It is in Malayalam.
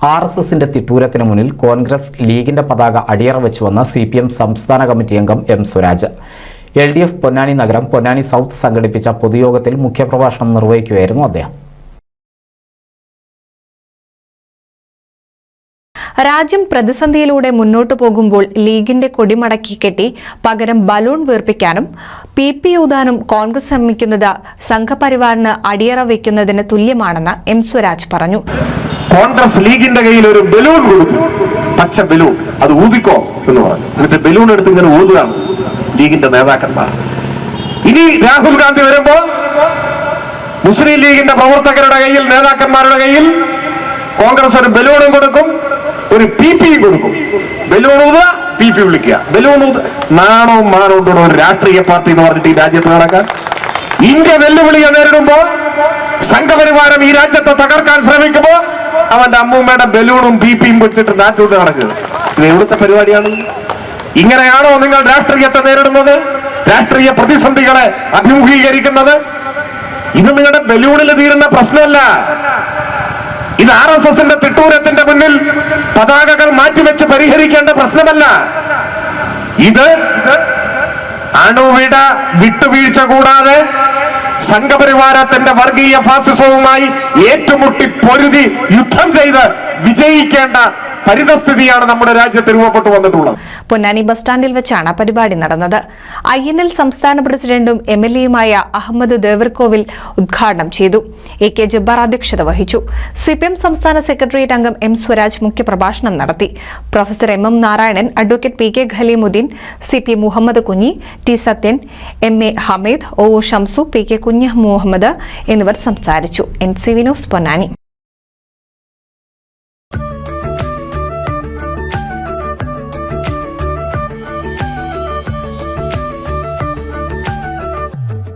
ആർ എസ് എസിന്റെ തിട്ടൂരത്തിന് മുന്നിൽ കോൺഗ്രസ് ലീഗിന്റെ പതാക അടിയറ വെച്ചുവെന്ന് സി പി എം സംസ്ഥാന കമ്മിറ്റി അംഗം M Swaraj L D F Ponnani നഗരം പൊന്നാനി സൗത്ത് സംഘടിപ്പിച്ച പൊതുയോഗത്തിൽ മുഖ്യപ്രഭാഷണം നിർവഹിക്കുകയായിരുന്നു അദ്ദേഹം. രാജ്യം പ്രതിസന്ധിയിലൂടെ മുന്നോട്ടു പോകുമ്പോൾ ലീഗിന്റെ കൊടിമടക്കി കെട്ടി പകരം ബലൂൺ വീർപ്പിക്കാനും പി പി ഊതാനും കോൺഗ്രസ് ശ്രമിക്കുന്നത് സംഘപരിവാറിന് അടിയറ വയ്ക്കുന്നതിന് തുല്യമാണെന്ന് എം സ്വരാജ് പറഞ്ഞു. കോൺഗ്രസ് ലീഗിന്റെ കയ്യിൽ ഒരു ബലൂൺ കൊടുത്തു. പച്ച ബലൂൺ. അത് ഊതിക്കോ എന്ന് പറഞ്ഞു. എന്നിട്ട് ബലൂൺ എടുത്ത് ഇങ്ങനെ ഊതുകയാണ് ലീഗിന്റെ നേതാക്കന്മാർ. ഇനി രാഹുൽ ഗാന്ധി വരുമ്പോ മുസ്ലിം ലീഗിന്റെ പ്രവർത്തകരുടെ കയ്യിൽ നേതാക്കന്മാരുടെ കയ്യിൽ കോൺഗ്രസ് ഒരു ബലൂണും കൊടുക്കും ഒരു പി പിയും കൊടുക്കും. ബലൂൺ ഊതുക പി പി വിളിക്കുക. ബലൂൺ ഊതുക. നാണവും മാനവും കൂടെ ഒരു രാഷ്ട്രീയ പാർട്ടി എന്ന് പറഞ്ഞിട്ട് ഈ രാജ്യത്ത് നടക്കാൻ ഇന്ത്യ വെല്ലുവിളിയെ നേരിടുമ്പോ സംഘപരിവാരം ഈ രാജ്യത്തെ തകർക്കാൻ ശ്രമിക്കുമ്പോ അവന്റെ അമ്മൂമ്മയുടെ ബലൂണും ബി പിയും വെച്ചിട്ട് നാട്ടിലോട്ട് നടക്കുക. ഇത് എവിടുത്തെ പരിപാടിയാണ്? ഇങ്ങനെയാണോ നിങ്ങൾ രാഷ്ട്രീയത്തെ നേരിടുന്നത്? രാഷ്ട്രീയ പ്രതിസന്ധികളെ അഭിമുഖീകരിക്കുന്നത്? ഇത് നിങ്ങളുടെ ബലൂണിൽ തീരുന്ന പ്രശ്നമല്ല. ഇത് ആർ എസ് എസിന്റെ തിട്ടൂരത്തിന്റെ മുന്നിൽ പതാകകൾ മാറ്റിവെച്ച് പരിഹരിക്കേണ്ട പ്രശ്നമല്ല. ഇത് അണുവിട വിട്ടുവീഴ്ച കൂടാതെ സംഘപരിവാരത്തിന്റെ വർഗീയ ഫാസിസവുമായി ഏറ്റുമുട്ടി പൊരുതി യുദ്ധം ചെയ്ത് വിജയിക്കേണ്ട പരിതസ്ഥിതിയാണ് നമ്മുടെ രാജ്യത്ത് രൂപപ്പെട്ടു വന്നിട്ടുള്ളത്. പൊന്നാനി ബസ് സ്റ്റാൻഡിൽ വെച്ചാണ് പരിപാടി നടന്നത്. ഐ എൻ എൽ സംസ്ഥാന പ്രസിഡന്റും എം എൽ എയുമായ അഹമ്മദ് ദേവർകോവിൽ ഉദ്ഘാടനം ചെയ്തു. എ കെ ജബ്ബാർ അധ്യക്ഷത വഹിച്ചു. സി പി എം സംസ്ഥാന സെക്രട്ടേറിയറ്റ് അംഗം എം സ്വരാജ് മുഖ്യപ്രഭാഷണം നടത്തി. Professor M M Narayanan advocate P K Khaleemuddeen C P Muhammad Kunhi T Sathyan M A Hameed O Shamsu P K Kunju Muhammad എന്നിവർ സംസാരിച്ചു. N C Vinos Ponnani.